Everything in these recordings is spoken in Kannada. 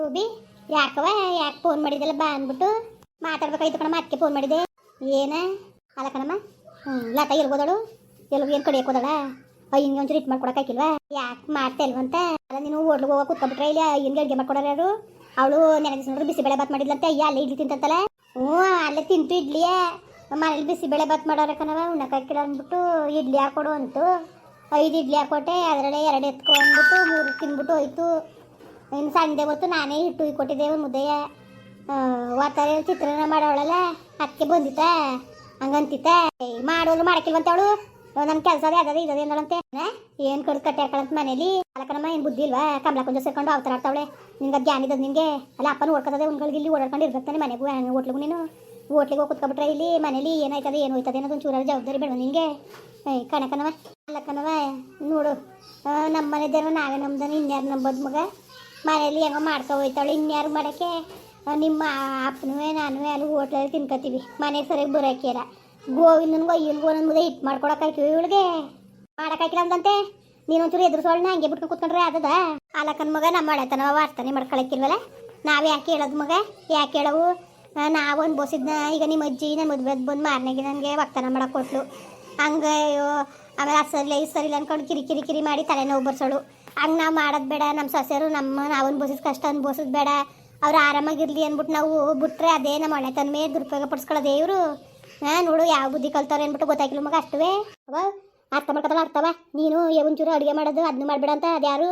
ಶೋಭಿ ಯಾಕವ ಯಾಕೆ ಫೋನ್ ಮಾಡಿದಲ್ಲ ಬಾ ಅಂದ್ಬಿಟ್ಟು ಮಾತಾಡ್ಬೇಕಾಯ್ತು ಕಣಮ್ಮ ಅದಕ್ಕೆ ಫೋನ್ ಮಾಡಿದೆ. ಏನ? ಅಲ್ಲ ಕಣಮ್ಮ ಹ್ಞೂ ಲತಾ ಎಲ್ಗೋದಳು ಎಲ್ಗೂ ಏನು ಕಡಿಯಕ್ಕೆ ಹೋದಳ? ಹಿಂಗೆ ಒಂಚೂರು ಇಟ್ಟು ಮಾಡ್ಕೊಡಕ್ಕಾಕಿಲ್ವಾ ಯಾಕೆ ಮಾಡ್ತಾ ಇಲ್ವಂತ ಅಲ್ಲ, ನೀನು ಹೋಟ್ಲಿಗೆ ಹೋಗೋ ಕುತ್ಕೊಂಡ್ಬಿಟ್ರೆ ಇಲ್ಲ ಹಿಂಗೆ ಅಡುಗೆ ಮಾಡ್ಕೊಡೋರು ಯಾರು? ಅವಳು ನೆನೆ ದಿವಸ ನೋಡ್ರಿ ಬಿಸಿಬೇಳೆ ಬಾತ್ ಮಾಡಿದ್ಲಂತೆ, ಅಯ್ಯ, ಅಲ್ಲೇ ಇಡ್ಲಿ ತಿಂತಂತಲ್ಲ? ಹ್ಞೂ, ಅಲ್ಲೇ ತಿಂತು ಇಡ್ಲಿಯೇ ಮನೇಲಿ ಬಿಸಿಬೇಳೆ ಬಾತ್ ಮಾಡೋರ ಕಣವ ಉಣ್ಣಕ್ಕಾಕಿಲ್ಲ ಅಂದ್ಬಿಟ್ಟು ಇಡ್ಲಿ ಹಾಕೊಡು ಅಂತು. ಐದು ಇಡ್ಲಿ ಹಾಕೊಟ್ಟೆ, ಅದರಲ್ಲೇ ಎರಡು ಎತ್ಕೊಂಡ್ಬಿಟ್ಟು ಮೂರು ತಿಂದ್ಬಿಟ್ಟು ಹೋಯ್ತು. ಇನ್ನು ಸಂಡೆ ಹೊತ್ತು ನಾನೇ ಹಿಟ್ಟು ಕೊಟ್ಟಿದ್ದೇವೆ ಮುದ್ದೆಯ ವಾತಾರೆ ಚಿತ್ರಾನ್ನ ಮಾಡೋಳಲ್ಲ ಬಂದಿತಾ ಬಂದಿತ್ತ, ಹಂಗಂತಿತ್ತ. ಮಾಡೋಲು ಮಾಡಕ್ಕಿಲ್ವಂತ ಅವಳು ನನ್ನ ಕೆಲಸ ಅದೇ ಇದೇ ಅಂದಳಂತೆ. ಏನು ಕಡ್ದು ಕಟ್ಟೆ ಹಾಕಳಂತ ಮನೇಲಿ? ಅಲಕನಮ್ಮ ಏನು ಬುದ್ಧಿ ಇಲ್ವಾ? ಕಮಲ ಕುಂಜ ಸೇರ್ಕೊಂಡು ಅವತಾರ ಆಡ್ತಾವಳೆ. ನಿನ್ಗೆ ಅದು ಜ್ಞಾನ ಇದ್ದದ ನಿನಗೆ. ಅಲ್ಲ, ಅಪ್ಪನ ಇಲ್ಲಿ ಓಡಾಡ್ಕೊಂಡು ಇರ್ಬೇಕಾನೆ ಮನೆಗೂ ಹೋಟ್ಲಿಗೂ ನೀನು. ಓಟ್ಲಿಗೆ ಹೋಗಿ ಕುತ್ಕೊಬಿಟ್ರೆ ಇಲ್ಲಿ ಮನೇಲಿ ಏನಾಯ್ತದೆ, ಏನು ಹೋಯ್ತದೆ ಅನ್ನೋದು ಚೂರ ಜವಾಬ್ದಾರಿ ಬೇಡ ನಿಂಗೆ ಕಣಕನವ. ಅಲ್ಲಕನವ ನೋಡು. ನಮ್ಮ ಮನೆ ಜನ ನಾವೇ ನಮ್ದನ ಇನ್ಯಾರು ನಂಬದ್ ಮಗ? ಮನೇಲಿ ಹೆಂಗೋ ಮಾಡ್ಕೊ ಹೋಯ್ತಾಳೆ. ಇನ್ಯಾರು ಮಾಡೋಕ್ಕೆ? ನಿಮ್ಮ ಅಪ್ಪನೂ ನಾನು ಅಲ್ಲಿ ಹೋಟ್ಲಲ್ಲಿ ತಿನ್ಕೋತೀವಿ ಮನೆಗೆ ಸರಿಯಾಗಿ ಬರೋಕ್ಕಿಲ್ಲ ಗೋವಿಂದನ್ಗೋ ಅಯ್ಯನ್ಗೋ ನನ್ನ ಮುದ್ದೆ ಹಿಟ್ಟು ಮಾಡ್ಕೊಡಕ್ಕಾಯ್ತು ಇವಳಿಗೆ. ಮಾಡೋಕ್ಕಾಯ್ತಿಲ್ಲ ಅಂದಂತೆ? ನೀನೊಂಚೂರು ಎದುರಿಸೋಳನ್ನ ಹಂಗೆ ಬಿಟ್ಕೊಂಡು ಕೂತ್ಕೊಂಡ್ರೆ ಅದದ ಆಲಕ್ಕನ ಮಗ ನಮ್ಮ ಅವ ಅರ್ಥನೆ ಮಾಡ್ಕೊಳಕ್ಕಿಲ್ವಲ್ಲ ನಾವು ಯಾಕೆ ಹೇಳೋದು ಮಗ? ಯಾಕೆ ಹೇಳವು? ನಾವು ಬೋಸಿದ್ನ ಈಗ ನಿಮ್ಮ ಅಜ್ಜಿ ನನ್ನ ಮದುವೆ ಬಂದು ಮಾರನೆಗೆ ನನಗೆ ವಕ್ತನ ಮಾಡಕ್ಕೆ ಕೊಟ್ಲು. ಹಂಗೆ ಅಯ್ಯೋ, ಆಮೇಲೆ ಆ ಸರಿಲ್ಲ ಇದು ಸರಿಲ್ಲ ಅನ್ಕೊಂಡು ಕಿರಿ ಕಿರಿ ಕಿರಿ ಮಾಡಿ ತಲೆನೋವು ಬರ್ಸೋಳು. ಹಂಗೆ ನಾವು ಮಾಡೋದು ಬೇಡ ನಮ್ಮ ಸೊಸೆಯರು ನಮ್ಮ ನಾವು ಬೋಸಿದ ಕಷ್ಟ ಅನ್ಬೋಸೋದು ಬೇಡ. ಅವ್ರು ಆರಾಮಾಗಿರ್ಲಿ ಅಂದ್ಬಿಟ್ಟು ನಾವು ಬಿಟ್ರೆ ಅದೇ ನಮ್ಮ ಒಳ್ಳೆತನ ತನ್ಮೇ ದುರುಪಯೋಗ ಪಡಿಸ್ಕೊಳ್ಳೋದೇ ಇವರು. ಹಾಂ, ನೋಡು ಯಾವ ಬುದ್ಧಿ ಕಲ್ತಾರೆ ಅಂದ್ಬಿಟ್ಟು ಗೊತ್ತಾಗಿಲ್ಲ ಮಗ ಅಷ್ಟವೇ. ಅವ, ಅರ್ಥ ಮಾಡ್ಕೊತಾಳ ಅರ್ಥವ ನೀನು ಒಂಚೂರು ಅಡುಗೆ ಮಾಡೋದು ಅದನ್ನ ಮಾಡಬೇಡ ಅಂತ ಅದ್ಯಾರು?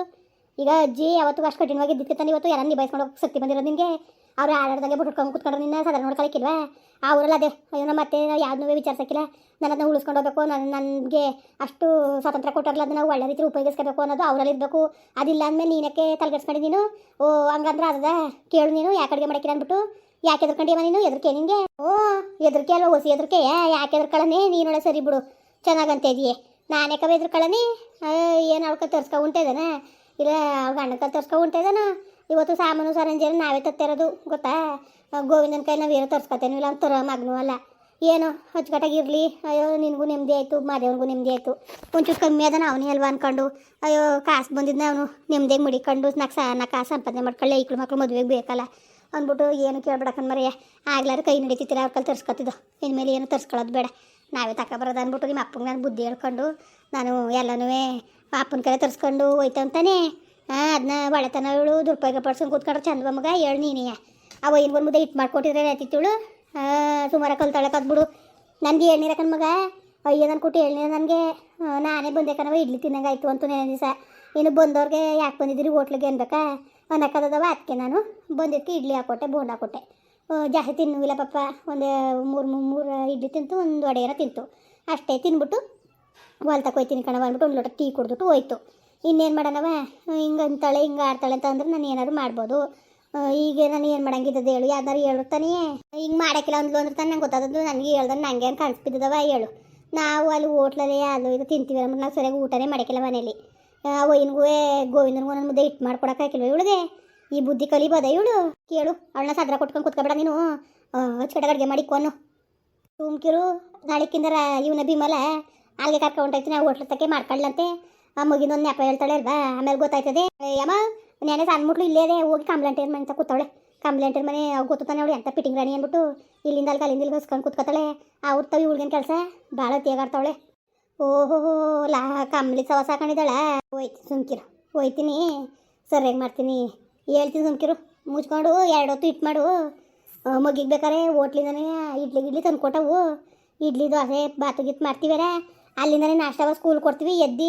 ಈಗ ಅಜ್ಜಿ ಯಾವತ್ತು ಅಷ್ಟು ಕಠಿಣವಾಗಿ ಇದ್ದಿತ್ತಾನೆ ಇವತ್ತು, ಯಾರನ್ನ ನಿಭಾಯಿಸ್ಕೊಂಡು ಸಕ್ತಿ ಬಂದಿರೋದು ನಿನಗೆ? ಅವ್ರು ಆಡಾಡ್ದಂಗೆ ಬಿಟ್ಕೊಂಡು ಕುತ್ಕೊಂಡ್ರೆ ನಿನ್ನ ಸಾಧಾರಣ ನೋಡ್ಕೊಳಕ್ಕಿಲ್ವಾ ಅವರೆಲ್ಲ ಅದೇ, ಅಯ್ಯೋ ಮತ್ತೆ ಯಾವ್ದನ್ನೂ ವಿಚಾರಿಸಕ್ಕಿಲ್ಲ. ನಾನು ಅದನ್ನ ಉಳಿಸ್ಕೊಂಡು ಹೋಗ್ಬೇಕು ನನ್ನ ನನಗೆ ಅಷ್ಟು ಸ್ವಾತಂತ್ರ್ಯ ಕೊಟ್ಟಾಗಲ್ಲ ಅದನ್ನ ನಾವು ಒಳ್ಳೆ ರೀತಿ ಉಪಯೋಗಿಸ್ಕೋಬೇಕು ಅನ್ನೋದು ಅವರಲ್ಲಿ ಇರಬೇಕು. ಅದಿಲ್ಲ ಅಂದಮೇಲೆ ನೀನಕ್ಕೆ ತಲೆಗೆಡ್ಸ್ಕೊಂಡು ನೀನು. ಓ, ಹಂಗಂದ್ರೆ ಅದದ ಕೇಳು ನೀನು, ಯಾಕೆ ಅಡುಗೆ ಮಾಡಕ್ಕಿಲ್ಲ ಅಂದ್ಬಿಟ್ಟು. ಯಾಕೆ ಎದ್ರಕೊಂಡಿವ ನೀನು? ಎದ್ರಕೆ ನಿಂಗೆ? ಓ ಎದ್ರಕೆ ಅಲ್ವ ಹೊಸಿ ಎದ್ರಕೆ ಯಾಕೆ ಎದ್ರಕಳನೆ ನೀನೊಳೆ ಸರಿ ಬಿಡು. ಚೆನ್ನಾಗಂತ ಇದೆಯೇ ನಾನು ಯಾಕವ ಎದ್ರಕಳನಿ ಏನು ಅವಳ್ಕ ತರ್ಸ್ಕೊ ಉಂಟಿದ್ದಾನೆ ಇಲ್ಲ, ಅವ್ಳ ಅಣ್ಣಕ ತರ್ಸ್ಕೊ ಉಂಟಿದಾನ ಇವತ್ತು ಸಾಮಾನು ಸರಂಜಾನ ನಾವೇ ತತ್ತಿರೋದು, ಗೊತ್ತಾ? ಗೋವಿಂದನ ಕೈ ನಾವು ಏನೋ ತರ್ಸ್ಕೊತೇನು ಇಲ್ಲ ಅಂತ ತರ ಮಗನೂ ಅಲ್ಲ. ಏನೋ, ಅಚ್ಚುಕಟ್ಟಾಗಿರಲಿ, ಅಯ್ಯೋ, ನಿನಗೂ ನೆಮ್ಮದಿ ಆಯಿತು, ಮಾದೇವನಿಗೂ ನೆಮ್ಮದಿ ಆಯಿತು. ಒಂಚೂರು ಕಮ್ಮಿ ಅದನ ಅವನೇ ಅಲ್ವಾ ಅನ್ಕೊಂಡು, ಅಯ್ಯೋ, ಕಾಸು ಬಂದಿದ್ನ ಅವನು ನೆಮ್ಮದಿಯಾಗಿ ಮುಡಿಕೊಂಡು ನಾಲ್ಕು ಸಾ ನಾ ಕಾಸು ಸಂಪಾದನೆ ಮಾಡ್ಕೊಳ್ಳಿ ಐಕ್ಳು ಮಕ್ಳು ಮದುವೆಗೆ ಬೇಕಲ್ಲ ಅಂದ್ಬಿಟ್ಟು ಏನು ಕೇಳ್ಬೇಡಕ್ಕನ್ ಮರೆಯ. ಆಗ್ಲಾರು ಕೈ ನಡೀತಿತ್ತಿರ ಅವ್ರ ಕಲ್ ತರ್ಸ್ಕೊತಿದ್ದು, ಇನ್ಮೇಲೆ ಏನು ತರ್ಸ್ಕೊಳ್ಳೋದು ಬೇಡ. ನಾವೇ ತಗೊಬರೋದು ಅಂದ್ಬಿಟ್ಟು ನಿಮ್ಮ ಅಪ್ಪಂಗೆ ನಾನು ಬುದ್ಧಿ ಹೇಳ್ಕೊಂಡು, ನಾನು ಎಲ್ಲನೂ ಅಪ್ಪನ ಕೈ ತರಿಸ್ಕೊಂಡು ಹೋಯ್ತು ಅಂತಾನೆ ಅದನ್ನ ಒಳ್ಳೆತನ ಇವಳು ದುರುಪಯೋಗ ಪಡ್ಸ್ಕೊಂಡು ಕೂತ್ಕೊಂಡ್ರೆ ಚಂದ ಮಗ, ಹೇಳು ನೀನೇ. ಅವ ಒಂದು ಮುದ್ದೆ ಇಟ್ಟು ಮಾಡ್ಕೊಟ್ಟಿದ್ರೆ ಆಯ್ತಿತ್ತಳು ಸುಮಾರು ಕಲ್ತಾಳೆ ಕದ್ಬಿಡು ನನಗೆ ಹೇಳ್ನಿರ ಕಣ್ ಮಗ? ಅಯ್ಯೋ, ನಾನು ಕೊಟ್ಟು ಹೇಳ್ನಿರ ನನಗೆ. ನಾನೇ ಬಂದೆ ಕಣವ ಇಡ್ಲಿ ತಿನ್ನಂಗಾಯ್ತು ಅಂತ ನೆನೆ ದಿವಸ. ಇನ್ನು ಬಂದವ್ರಿಗೆ ಯಾಕೆ ಬಂದಿದ್ದೀರಿ ಹೋಟ್ಲಿಗೆ ಅನ್ಬೇಕಾ? ಅನ್ನಕ್ಕದವ ಅದಕ್ಕೆ ನಾನು. ಬಂದಿದ್ದಕ್ಕೆ ಇಡ್ಲಿ ಹಾಕೊಟ್ಟೆ, ಬೋಂಡ್ ಹಾಕೊಟ್ಟೆ. ಜಾಸ್ತಿ ತಿನ್ನುವಿಲ್ಲ ಪಾಪ. ಒಂದು ಮೂರು ಮೂರು ಇಡ್ಲಿ ತಿಂತು, ಒಂದು ವಡೆಯರ ತಿಂತು. ಅಷ್ಟೇ ತಿನ್ಬಿಟ್ಟು ಹೊಲ್ತಕ್ಕೆ ಹೋಯ್ತೀನಿ ಕಣವ ಅಂದ್ಬಿಟ್ಟು ಒಂದು ಲೋಟ ಟೀ ಕುಡ್ಬಿಟ್ಟು ಹೋಯ್ತು. ಇನ್ನೇನು ಮಾಡೋಣವ? ಹಿಂಗೆ ಅಂತಾಳೆ, ಹಿಂಗೆ ಆಡ್ತಾಳೆ ಅಂತ ಅಂದ್ರೆ ನಾನು ಏನಾದ್ರು ಮಾಡ್ಬೋದು. ಈಗ ನಾನು ಏನು ಮಾಡಂಗಿದ್ದದ ಹೇಳು, ಯಾವ್ದಾರು ಹೇಳುತ್ತಾನೆ ಹಿಂಗೆ ಮಾಡಕ್ಕಿಲ್ಲ ಅಂದ್ಲು ಅಂದ್ರೆ ತಾನೆ ನಂಗೆ ಗೊತ್ತಾದದ್ದು, ನನಗೆ ಹೇಳ್ದನ್ ನಂಗೆ ಏನು ಕಾಣಿಸ್ಬಿದ್ದದವ ಹೇಳು. ನಾವು ಅಲ್ಲಿ ಹೋಟ್ಲಲ್ಲಿ ಅದು ಇದು ತಿಂತೀವಿ ಅಂದ್ರೆ ನಾವು ಸರಿಯಾಗಿ ಊಟನೇ ಮಾಡಕ್ಕಿಲ್ಲ ಮನೇಲಿ. ಒಯ್ನಿಗೂ ಗೋವಿಂದನಿಗೂ ನನ್ನ ಮುದ್ದೆ ಇಟ್ಟು ಮಾಡ್ಕೊಡಕ್ಕಾಗಿಲ್ವ ಇವಳಿಗೆ? ಈ ಬುದ್ಧಿ ಕಲಿಬೋದ ಇವಳು? ಕೇಳು, ಅವಳನ್ನ ಸದ್ರ ಕೊಟ್ಕೊಂಡು ಕುತ್ಕೊಬೇಡ ನೀನು. ಅಚ್ಚುಕಟ್ಟಾಗಿ ಅಡುಗೆ ಮಾಡಿಕೊನ್ನು ಸುಮ್ಕಿರು, ನಾಳೆಕ್ಕಿಂದರ ಇವನ ಭೀಮಲ ಅಲ್ಲಿಗೆ ಕರ್ಕೊಂಡೋಗ್ತೀನಿ ನಾವು ಹೋಟ್ಲ ತಕ್ಕೆ ಮಾಡ್ಕೊಳ್ಳಂತೆ. ಆ ಮಗಿನ ಒಂದು ನೆಪ ಹೇಳ್ತಾಳೆ ಅಲ್ವಾ? ಆಮೇಲೆ ಗೊತ್ತಾಯ್ತದೆ. ಅಮ್ಮ ನೆನೆ ಸಣ್ಣ ಮುಟ್ಲು ಇಲ್ಲೇ ಅದೇ, ಹೋಗಿ ಕಂಪ್ಲೇಂಟೇರ್ ಮನೆ ಅಂತ ಕೂತಾವಳೆ. ಕಂಪ್ಲೇಂಟೇರ್ ಮನೆ ಗೊತ್ತಾನೆ ಅವಳು ಎಂತ ಪಿಟಿಂಗ್ ರಾಣಿ ಅಂದ್ಬಿಟ್ಟು ಇಲ್ಲಿಂದ ಅಲ್ಲಿ ಅಲ್ಲಿಂದ ಹೊಸ್ಕೊಂಡು ಕೂತ್ಕೊತಾಳೆ. ಅವ್ರ ತವಿ ಹುಡುಗಿನ ಕೆಲಸ, ಭಾಳ ತೇಗಾಡ್ತಾವಳೆ ಓಹೋ ಲಾ ಕಂಬ್ಲಿ ಸವಸ ಹಾಕೊಂಡಿದ್ದಾಳ ಹೋಯ್ತು ಸುಮ್ಕಿರು, ಹೋಯ್ತೀನಿ. ಸರಿಯಾಗಿ ಮಾಡ್ತೀನಿ. ಹೇಳ್ತೀನಿ ಸುಮ್ಕಿರು, ಮುಚ್ಕೊಂಡು ಎರಡು ಹೊತ್ತು ಇಟ್ಟು ಮಾಡು. ಮಗಿಗೆ ಬೇಕಾರೆ ಹೋಟ್ಲಿಂದನೇ ಇಡ್ಲಿ ಇಡ್ಲಿ ತಂದು ಕೊಟ್ಟವು ಇಡ್ಲಿ, ದೋಸೆ, ಬಾತು ಗೀತು ಮಾಡ್ತೀವಲ್ಲ ಅಲ್ಲಿಂದನೇ ನಾಷ್ಟವ ಸ್ಕೂಲ್ ಕೊಡ್ತೀವಿ, ಎದ್ದು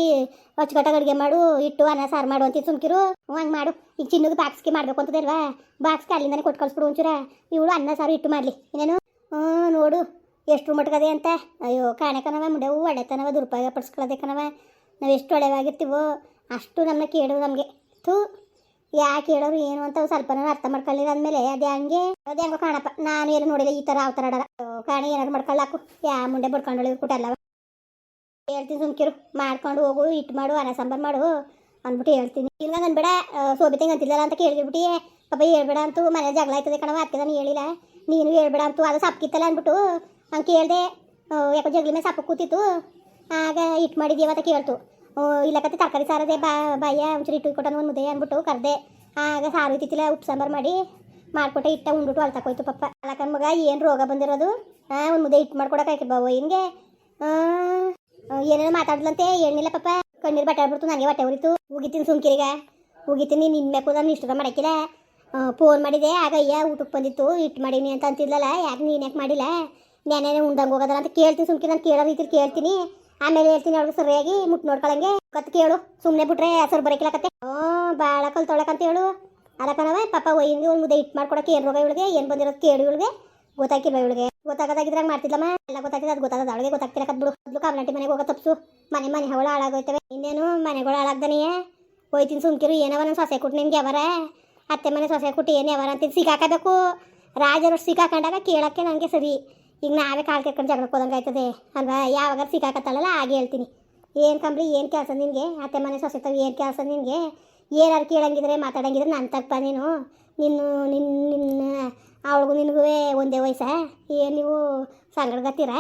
ಅಚ್ಚುಕಟ್ಟಾಗಿ ಅಡುಗೆ ಮಾಡು ಇಟ್ಟು ಅನ್ನ, ಸಾರು ಮಾಡು ಅಂತ ಸುಮ್ಕಿರು. ಹಂಗೆ ಮಾಡು. ಈಗ ಚಿನ್ನದ ಬಾಕ್ಸ್ಗೆ ಮಾಡಬೇಕು ಅಂತದಲ್ವಾ ಬಾಕ್ಸ್ಗೆ ಅಲ್ಲಿಂದನೇ ಕೊಟ್ಟು ಕಳಿಸ್ಬಿಡು ಒಂಚೂರ. ಇವಳು ಅನ್ನ, ಸಾರು ಇಟ್ಟು ಮಾಡಲಿ. ಇನ್ನೇನು? ಹ್ಞೂ, ನೋಡು. ಎಷ್ಟು ಮಟ್ಕದೆ ಅಂತ? ಅಯ್ಯೋ ಕಾಣೆ ಕಣವ ಮುಂಡೆವು ಒಳ್ಳೆತನವ ದುರುಪಯೋಗ ಪಡಿಸ್ಕೊಳ್ಳೋದೆ ಕಣವ ನಾವು ಎಷ್ಟು ಒಳ್ಳೆವಾಗಿರ್ತೀವೋ ಅಷ್ಟು ನಮ್ಮನ್ನ ಕೇಳು ನಮಗೆ. ಥೂ, ಯಾಕೆ ಕೇಳೋರು ಏನು ಅಂತ ಸ್ವಲ್ಪ ಅರ್ಥ ಮಾಡ್ಕೊಳ್ಳಿಲ್ಲ ಅಂದಮೇಲೆ ಅದೇ ಹಂಗೆ, ಅದೇ ಹಂಗೋ ಕಾಣಪ್ಪ. ನಾನು ಏನು ನೋಡಿದೆ ಈ ಥರ ಯಾವ ಥರ ಕಾಣೆ, ಏನಾದ್ರು ಮಾಡ್ಕೊಳ್ಳಾಕು ಯಾ, ಮುಂಡೆ ಬಡ್ಕೊಂಡು ಇವ್ರು ಕೊಟ್ಟಲ್ಲ ಹೇಳ್ತೀನಿ ಸುಮ್ಕಿರು. ಮಾಡ್ಕೊಂಡು ಹೋಗು ಇಟ್ಟು ಮಾಡು, ಅನ್ನ ಸಾಂಬಾರು ಮಾಡು ಅಂದ್ಬಿಟ್ಟು ಹೇಳ್ತೀನಿ. ಇಲ್ಲ ನಾನು ಬೇಡ ಸೋಬಿತಂಗೆ ಅಂತಿಲ್ಲಲ್ಲ ಅಂತ ಕೇಳಿಬಿಟ್ಟು ಪಾಪ ಹೇಳ್ಬೇಡ ಅಂತೂ ಮನೆ ಜಗಳ ಆಯ್ತದೆ ಕಣವ ಅದಕ್ಕೆ ನಾನು ಹೇಳಿಲ್ಲ. ನೀನು ಹೇಳ್ಬೇಡ ಅಂತೂ, ಅದು ಸಪ್ಕಿತ್ತಲ್ಲ ಅಂದ್ಬಿಟ್ಟು ಹಂಗೆ ಕೇಳಿದೆ ಯಾಕೋ ಜಗ್ಲಿ ಮೇಲೆ ಸಪ್ಪು ಕೂತಿತ್ತು. ಆಗ ಇಟ್ಟು ಮಾಡಿದ್ದೀವ ಅಂತ ಕೇಳ್ತು. ಇಲ್ಲ ಕತೆ, ತರಕಾರಿ ಸಾರದೆ, ಬಾ ಬಾಯ ಒಂಚೂರು ಇಟ್ಟು ಕೊಟ್ಟನು ಒಂದು ಮುದ್ದೆ ಅಂದ್ಬಿಟ್ಟು ಕರೆದೆ. ಆಗ ಸಾರು ಇತ್ತಿಲ್ಲ ಉಪ್ಪು ಸಾಂಬಾರು ಮಾಡಿ ಮಾಡ್ಕೊಟ್ಟೆ ಇಟ್ಟ ಉಂಡ್ಬಿಟ್ಟು ಅಳ್ತಾ ಹೋಯ್ತು ಪಪ್ಪ. ಅಲ್ಲಕನ್ ಮಗ, ಏನು ರೋಗ ಬಂದಿರೋದು? ಹಾಂ ಒಂದು ಮುದ್ದೆ ಇಟ್ಟು ಮಾಡ್ಕೊಡಕ್ಕೆ ಬಾವು, ಹಿಂಗೆ? ಏನೇನೋ ಮಾತಾಡ್ಲಂತೆ ಏನಿಲ್ಲ ಪಪ್ಪ. ಕಣ್ಣೀರು ಬಟ್ಟೆ ಬಿಡ್ತು ನನಗೆ ಹೊಟ್ಟೆ ಉರಿತು. ಉಗಿತೀನಿ ಸುಮ್ಕಿರಿಗ. ಉಗಿತೀನಿ ನಿನ್ಬೇಕು ನಾನು ಇಷ್ಟದ ಮಾಡಕ್ಕಿಲ್ಲ. ಫೋನ್ ಮಾಡಿದೆ. ಆಗ ಅಯ್ಯ ಊಟಕ್ಕೆ ಬಂದಿತ್ತು. ಇಟ್ಟು ಮಾಡೀನಿ ಅಂತ ಅಂತಿದ್ಲಲ್ಲ, ಯಾಕೆ ನೀನು ಯಾಕೆ ಮಾಡಿಲ್ಲ? ನಾನೇನೇ ಉಂಡಂಗೆ ಹೋಗೋದಲ್ಲ ಅಂತ ಕೇಳ್ತೀನಿ ಸುಮ್ಕಿ ನಾನು ಕೇಳೋ ರೀತಿಲಿ ಕೇಳ್ತೀನಿ. ಆಮೇಲೆ ಹೇಳ್ತೀನಿ ಅವ್ರಿಗೆ ಸರಿಯಾಗಿ ಮುಟ್ಟು ನೋಡ್ಕೊಳಂಗೆ. ಕತ್ ಕೇಳು. ಸುಮ್ಮನೆ ಬಿಟ್ರೆ ಹೆಸರು ಬರಕಿಲ್ಲಕತ್ತೆ ಹ್ಞೂ ಭಾಳ ಕಲ್ತೊಳಕಂತ ಹೇಳು. ಅದಕ್ಕನವೇ ಪಾಪ ಒಯ್ಯಿಂಗೆ ಒಂದು ಮುದ್ದೆ ಇಟ್ಟು ಮಾಡ್ಕೊಡಕ್ಕೆ ಏನು ರೋಗ ಇವಳಿಗೆ? ಏನು ಬಂದಿರೋದು ಕೇಳು ಇವಳಿಗೆ. ಗೊತ್ತಾಕಿಲ್ಲ ಇವಳಿಗೆ? ಗೊತ್ತಾಗದಾಗಿದ್ರಾಗ ಮಾಡ್ತಿದ್ಲಮ್ಮ? ಎಲ್ಲ ಗೊತ್ತಾಗ್ತದೆ, ಅದು ಗೊತ್ತಾಗದ. ಅವಳಿಗೆ ಗೊತ್ತಾಗ್ತಿರ ಕತ್ ಬಿಡು. ಮೊದಲು ಕಾಮನಾಟಿ ಮನೆಗೆ ಹೋಗೋ ತಪ್ಸು. ಮನೆ ಮನೆ ಹವಳ ಹಾಳಾಗೋಯ್ತವೆ. ಇನ್ನೇನು ಮನೆಗಳು ಹಾಳಾಗ್ದನಿಯೇ? ಹೋಯ್ತೀನಿ ಸುಮ್ಕಿರು, ಏನವ ನನ್ನ ಸೊಸೆ ಕೊಟ್ಟು ನಿನ್ಗೆ ಅವರ ಅತ್ತೆ ಮನೆ ಸೊಸೆ ಕೊಟ್ಟು ಏನು ಯಾವಾರ ಅಂತ ಸಿಗಾಕಬೇಕು ರಾಜರು ಸಿಕ್ಕಾಕೊಂಡಾಗ ಕೇಳೋಕ್ಕೆ ನನಗೆ ಸರಿ. ಈಗ ನಾವೇ ಕಾಲು ಕೇಳ್ಕೊಂಡು ಜಗಳಕ್ಕೆ ಹೋದಂಗೆ ಆಯ್ತದೆ. ಅಲ್ವಾ? ಯಾವಾಗ ಸಿಗಾಕತ್ತಲ್ಲ ಹಾಗೆ ಹೇಳ್ತೀನಿ. ಏನು ಕಂಬ್ರಿ ಏನು ಕೆಲಸ ನಿನಗೆ? ಅತ್ತೆ ಮನೆ ಸೊಸೆ ತಾವು ಏನು ಕೆಲಸ ನಿನಗೆ? ಏನಾರು ಕೇಳಂಗಿದ್ರೆ, ಮಾತಾಡಂಗಿದ್ರೆ ನನ್ನ ತಪ್ಪ ನೀನು? ನಿನ್ನ ನಿನ್ನ ನಿನ್ನ ಅವಳಿಗೂ ನಿನಗೂ ಒಂದೇ ವಯಸ್ಸ? ಏನು ನೀವು ಸಂಗಡ್ಗತ್ತೀರ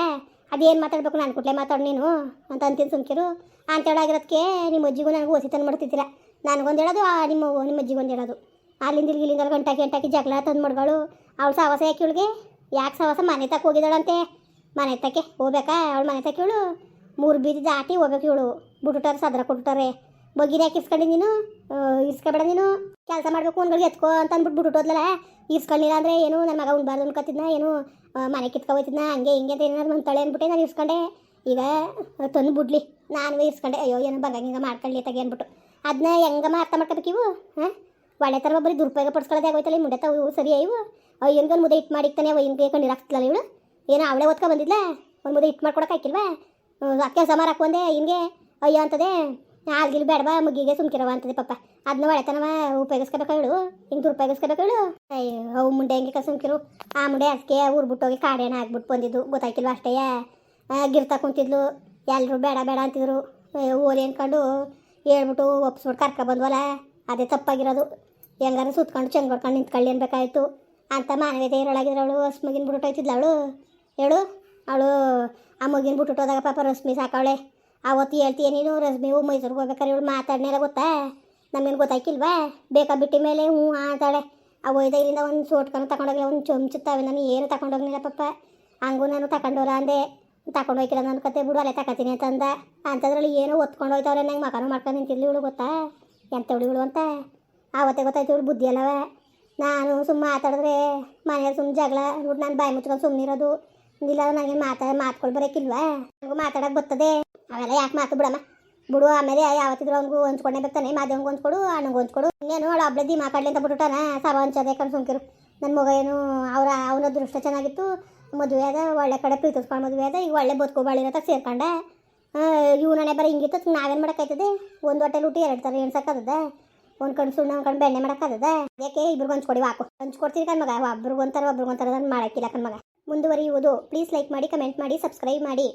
ಅದೇನು ಮಾತಾಡ್ಬೇಕು ನಾನು ಕುಟ್ಲೆ ಮಾತಾಡು ನೀನು? ಅಂತ ಅಂತೀನಿ ಸುಮ್ಕಿರು. ಅಂತೇಳಾಗಿರೋದಕ್ಕೆ ನಿಮ್ಮ ಅಜ್ಜಿಗೂ ನನಗೂ ಹೊಸಿತನ ತಂದು ಮಾಡ್ತಿದ್ದೀರ? ನನಗೊಂದು ಹೇಳೋದು ನಿಮ್ಮ ನಿಮ್ಮ ಅಜ್ಜಿಗೊಂದು ಹೇಳೋದು. ಅಲ್ಲಿಂದ ಇಲ್ಲಿಂದ ಗಂಟಾಕಿ ಗಂಟಾಕಿ ಜಗಳ ತಂದು ಮಡ್ಗಳು. ಅವಳು ಸಾವಾಸ ಯಾಕೆ ಇವಳಿಗೆ? ಯಾಕೆ ಸಾವಾಸ? ಮನೆ ತಕ್ಕ ಹೋಗಿದ್ದಾಳಂತೆ. ಮನೆ ತಕ್ಕೆ ಹೋಗ್ಬೇಕಾ? ಅವಳು ಮನೆ ತಕ್ಕ ಇವಳು? ಮೂರು ಬೀದಿ ದಾಟಿ ಹೋಗ್ಬೇಕು ಇವಳು. ಬಿಟ್ಬಿಟ್ಟಾರೆ ಸದ್ರ ಕೊಟ್ಬಿಟ್ಟಾರೆ ಬಗ್ಗಿನ ಯಾಕೆ ಇಸ್ಕೊಂಡಿ ನೀನು? ಇಸ್ಕೊಬೇಡ ನೀನು. ಕೆಲಸ ಮಾಡಬೇಕು ಒಂದ್ಗಳಿಗೆ ಎತ್ಕೋ ಅಂತ ಅಂದ್ಬಿಟ್ಟು ಬಿಟ್ಬಿಟ್ಟೋದ್ಲಲ್ಲ? ಇಸ್ಕೊಂಡಿಲ್ಲ ಅಂದರೆ ಏನು ನನ್ನ ಮಗ ಉಣ್ಬಾರ್ದು ಅನ್ಕೋತಿದ್ನ, ಏನು ಮನೆ ಕಿತ್ಕೊ ಹೋಯ್ತಿದ್ನ, ಹಂಗೆ ಹಿಂಗೆ ಅಂತ ಏನಾದ್ರು ತಳೆ ಅಂದ್ಬಿಟ್ಟೆ ನಾನು ಇಸ್ಕೊಂಡೆ. ಈಗ ತಂದು ಬಿಡ್ಲಿ, ನಾನು ಇಸ್ಕೊಂಡೆ. ಅಯ್ಯೋ, ಏನು ಬಂಗ ಹಿಂಗೆ ಮಾಡ್ಕೊಳ್ಳಿ ತಗೆ ಅಂದ್ಬಿಟ್ಟು ಅದನ್ನ ಹೆಂಗಮ್ಮ ಅರ್ಥ ಮಾಡ್ಕೋಬೇಕು ಇವು, ಹಾಂ? ಒಳ್ಳೆ ಥರ ಬರೀ ದುರುಪಯೋಗ ಪಡಿಸ್ಕೊಳ್ಳೋದೇ ಆಗೋಯ್ತಲ್ಲ ಮುಂಡೆ ತಾವು ಸರಿ ಇವು? ಅಯ್ಯನ್ಗೊಂದು ಮುದ್ದೆ ಇಟ್ಟು ಮಾಡಿಕ್ತಾನೆ ಅಯ್ಯನ್ಗೆ ಕಣ್ಣೀರು ಹಾಕ್ತಿಲ್ಲ ಇವಳು? ಏನೋ ಅವಳೇ ಓದ್ಕೊ ಬಂದಿದ್ಲ? ಒಂದು ಮುದ್ದೆ ಇಟ್ಟು ಮಾಡ್ಕೊಡಕ್ಕೆ ಹಾಕಿಲ್ವಾ? ಅಕ್ಕೆ ಮಾರಕ್ಕೆ ಹಾಕೊಂಡೆ ಹಿಂಗೆ, ಅಯ್ಯೋ ಅಂತದೆ ಆಲ್ಗಿಲ್ ಬೇಡವಾ, ಮುಗ್ಗಿಗೆ ಸುಮ್ಕಿರವ ಅಂತದೆ ಪಾಪ. ಅದನ್ನ ಒಳೆತನವ ಉಪಯೋಗಿಸ್ಕೋಬೇಕು ಹೇಳು, ಹಿಂಗೆ ದುರುಪಯೋಗಿಸ್ಕೋಬೇಕು ಹೇಳು. ಅಯ್ಯೋ ಅವು ಮುಂಡೆ ಹೆಂಗೆ ಕಸಂಕಿರು ಆ ಮುಂಡೆ ಅದಕ್ಕೆ ಊರು ಬಿಟ್ಟೋಗಿ ಕಾಡೇನ ಆಗ್ಬಿಟ್ಟು ಬಂದಿದ್ದು ಗೊತ್ತಾಯ್ಕಿಲ್ವ ಅಷ್ಟೇ. ಗಿರ್ತಾ ಕುಂತಿದ್ಲು. ಎಲ್ಲರೂ ಬೇಡ ಬೇಡ ಅಂತಿದ್ರು. ಓಲಿ ಅನ್ಕೊಂಡು ಹೇಳ್ಬಿಟ್ಟು ಒಪ್ಸ್ಬಿಟ್ಟು ಕರ್ಕೊ ಬಂದ್ವಲ್ಲ ಅದೇ ತಪ್ಪಾಗಿರೋದು. ಹೆಂಗಾರು ಸುತ್ಕೊಂಡು ಚೆಂಗ್ ಹೊಡ್ಕೊಂಡು ನಿಂತ್ಕೊಳ್ಳಿ ಅನ್ಬೇಕಾಯ್ತು. ಅಂತ ಮಾನವೀಯತೆ ಇರೊಳಗಿದ್ರೆ ಅವಳು ಹೊಸ್ ಮಗಿನ ಬಿಟ್ಬಿಟ್ಟೋಯ್ತಿದ್ಲ ಅವಳು. ಹೇಳು, ಅವಳು ಆ ಮಗಿನ ಬಿಟ್ಬಿಟ್ಟೋದಾಗ ಪಾಪ ರಶ್ಮಿ ಸಾಕವಳೆ. ಅವತ್ತು ಹೇಳ್ತೀಯ ನೀನು ರಶ್ಮಿ ಮೈಸೂರಿಗೆ ಹೋಗ್ಬೇಕಾರೆ ಇವಳು ಮಾತಾಡ್ನೆಲ್ಲ ಗೊತ್ತಾ? ನಮಗೇನು ಗೊತ್ತಾಯ್ಕಿಲ್ವಾ? ಬೇಕಾ ಬಿಟ್ಟಿ ಮೇಲೆ? ಹ್ಞೂ ಅಂತಾಳೆ ಆ ಒಯ್ದ ಇಲ್ಲಿಂದ ಒಂದು ಸೋಟ್ಕನು ತಗೊಂಡೋಗಿಲ್ಲ ಒಂದು ಚೊಂಚುತ್ತಾವೆ ನಾನು ಏನು ತಗೊಂಡೋಗ್ಲಿಲ್ಲ ಪಪ್ಪ ಹಂಗೂ ನಾನು ತಗೊಂಡೋರ ಅಂದೆ. ತಗೊಂಡು ಹೋಯ್ಕಿಲ್ಲ ನನ್ನ ಕತೆ. ಬಿಡು, ಅಲ್ಲೇ ತಗೋತೀನಿ ಅಂತಂದ. ಅಂಥದ್ರಲ್ಲಿ ಏನೋ ಒತ್ಕೊಂಡು ಹೋಯ್ತವ್ರೆ. ನಂಗೆ ಮಕನೂ ಮಾಡ್ಕೊಂಡು ನಿಂತಿರ್ಲಿ ಇವಳು ಗೊತ್ತಾ? ಎಂತ ಇವಳು ಅಂತ? ಆವತ್ತೇ ಗೊತ್ತಾಯ್ತು ಇವಳು ಬುದ್ಧಿ ಅಲ್ಲವ. ನಾನು ಸುಮ್ಮನೆ ಮಾತಾಡಿದ್ರೆ ಮನೆಯಲ್ಲಿ ಸುಮ್ಮನೆ ಜಗಳ ಅಂದ್ಬಿಟ್ಟು ನಾನು ಬಾಯಿ ಮುಚ್ಕೊಂಡು ಸುಮ್ಮನೆ ಇರೋದು. ಇಲ್ಲ ನನಗೆ ಮಾತಾಡ ಮಾತ್ಕೊಳ್ಬರಕ್ಕಿಲ್ವಾ ನನಗೂ ಮಾತಾಡಕ್ಕೆ ಬರ್ತದೆ. ಅವೆಲ್ಲ ಯಾಕೆ ಮಾತು ಬಿಡಮ್ಮ? ಬಿಡು, ಆಮೇಲೆ ಯಾವತ್ತಿದ್ರು ಅವ್ನಿಗೂ ಹೊಂಚ್ಕೊಂಡೇ ಬರ್ತಾನೆ ಮಾದೇವ್ಗೆ ಹೊಂಚ್ಕೊಡು ಅಣ್ಣಂಗೆ ಹೊಂಚ್ಕೊಡು ಇನ್ನೇನು ಅವಳು ಅಬ್ಳದಿ ಮಾತಾಡ್ಲಿ ಅಂತ ಬಿಟ್ಬಿಟ್ಟಾನ ಸಭ ಹಂಚೋದೆ ಕಣ್ ಸುಮ್ಕಿರು. ನನ್ನ ಮಗ ಏನು, ಅವರ, ಅವನ ದೃಷ್ಟ ಚೆನ್ನಾಗಿತ್ತು, ಮದುವೆ ಅದ ಒಳ್ಳೆ ಕಡೆ ಪ್ರೀತಿಸ್ಕೊಂಡು ಮದುವೆ ಅದ ಈಗ ಒಳ್ಳೆ ಬದುಕು ಬಾಳಿರತ್ತ ಸೇರ್ಕೊಂಡ. ಇವನೇ ಬರೀ ಹಿಂಗಿತ್ತು ನಾವೇನು ಮಾಡೋಕ್ಕಾಯ್ತದೆ? ಒಂದು ಹೊಟ್ಟೆ ಊಟ ಎರಡು ಥರ ಎಣ್ಸಕ್ಕದ ಒಂದು ಕಣ್ಣು ಸುಣ್ಣ, ಒಂದು ಕಣ್ಣು ಬೆಣ್ಣೆ ಮಾಡೋಕ್ಕಾಗದ ಯಾಕೆ ಇಬ್ರಿಗೆ ಹಂಚ್ಕೊಡಿ ವಾಕು ಹಂಚ್ಕೊಡ್ತೀರಿ ಕಣ್ ಮಗ, ಒಬ್ರಿಗೆ ಒಂಥರ ಒಬ್ರಿಗೆ ಮಾಡೋಕ್ಕಿಲ್ಲ ಕಣ್ ಮಗ. ಮುಂದುವರಿಯುವುದು ಪ್ಲೀಸ್ ಲೈಕ್ ಮಾಡಿ ಕಮೆಂಟ್ ಮಾಡಿ ಸಬ್ಸ್ಕ್ರೈಬ್ ಮಾಡಿ.